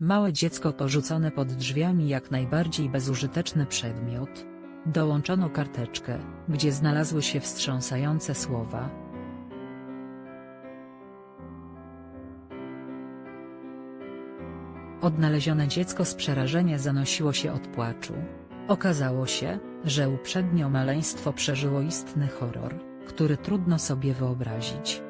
Małe dziecko porzucone pod drzwiami jak najbardziej bezużyteczny przedmiot. Dołączono karteczkę, gdzie znalazły się wstrząsające słowa. Odnalezione dziecko z przerażenia zanosiło się od płaczu. Okazało się, że uprzednio maleństwo przeżyło istny horror, który trudno sobie wyobrazić.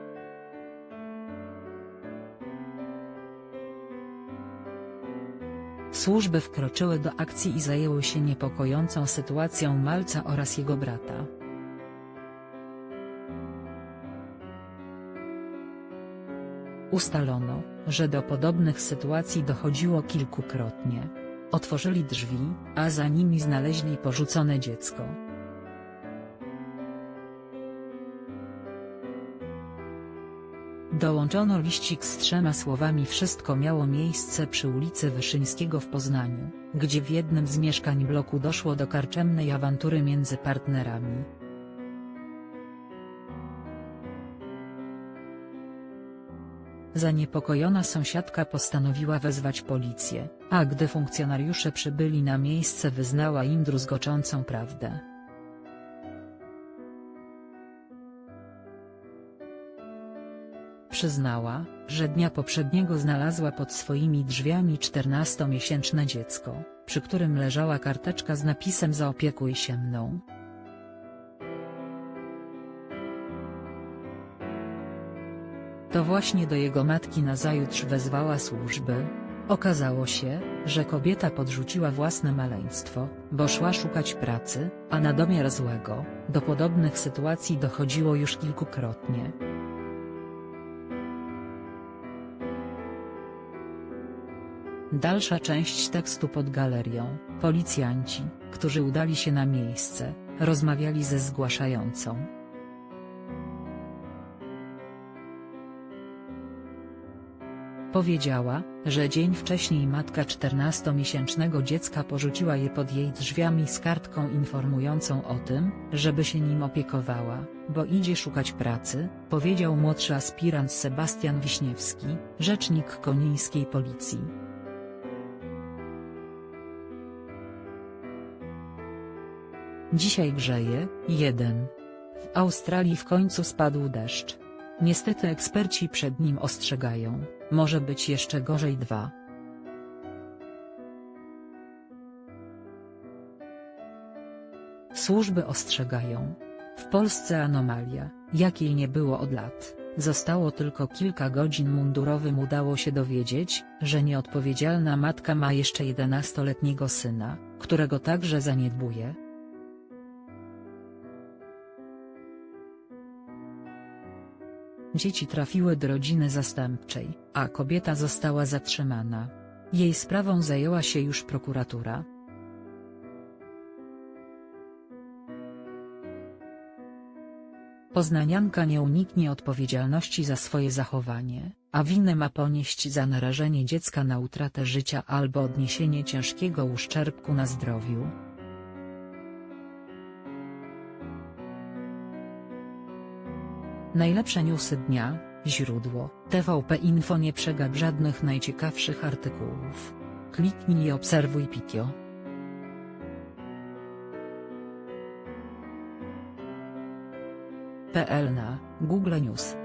Służby wkroczyły do akcji i zajęły się niepokojącą sytuacją malca oraz jego brata. Ustalono, że do podobnych sytuacji dochodziło kilkukrotnie. Otworzyli drzwi, a za nimi znaleźli porzucone dziecko. Dołączono liścik z trzema słowami Wszystko miało miejsce przy ulicy Wyszyńskiego w Poznaniu, gdzie w jednym z mieszkań bloku doszło do karczemnej awantury między partnerami. Zaniepokojona sąsiadka postanowiła wezwać policję, a gdy funkcjonariusze przybyli na miejsce wyznała im druzgoczącą prawdę. Przyznała, że dnia poprzedniego znalazła pod swoimi drzwiami 14-miesięczne dziecko, przy którym leżała karteczka z napisem Zaopiekuj się mną. To właśnie do jego matki nazajutrz wezwała służby. Okazało się, że kobieta podrzuciła własne maleństwo, bo szła szukać pracy, a na domiar złego, do podobnych sytuacji dochodziło już kilkukrotnie. Dalsza część tekstu pod galerią. Policjanci, którzy udali się na miejsce, rozmawiali ze zgłaszającą. Powiedziała, że dzień wcześniej matka 14-miesięcznego dziecka porzuciła je pod jej drzwiami z kartką informującą o tym, żeby się nim opiekowała, bo idzie szukać pracy, powiedział młodszy aspirant Sebastian Wiśniewski, rzecznik konińskiej policji. Dzisiaj grzeje, 1. W Australii w końcu spadł deszcz. Niestety eksperci przed nim ostrzegają, może być jeszcze gorzej 2. Służby ostrzegają. W Polsce anomalia, jakiej nie było od lat. Zostało tylko kilka godzin mundurowym udało się dowiedzieć, że nieodpowiedzialna matka ma jeszcze 11-letniego syna, którego także zaniedbuje, Dzieci trafiły do rodziny zastępczej, a kobieta została zatrzymana. Jej sprawą zajęła się już prokuratura. Poznanianka nie uniknie odpowiedzialności za swoje zachowanie, a winę ma ponieść za narażenie dziecka na utratę życia albo odniesienie ciężkiego uszczerbku na zdrowiu. Najlepsze newsy dnia, źródło, TVP Info nie przegap żadnych najciekawszych artykułów. Kliknij i obserwuj Pitio. PL na Google News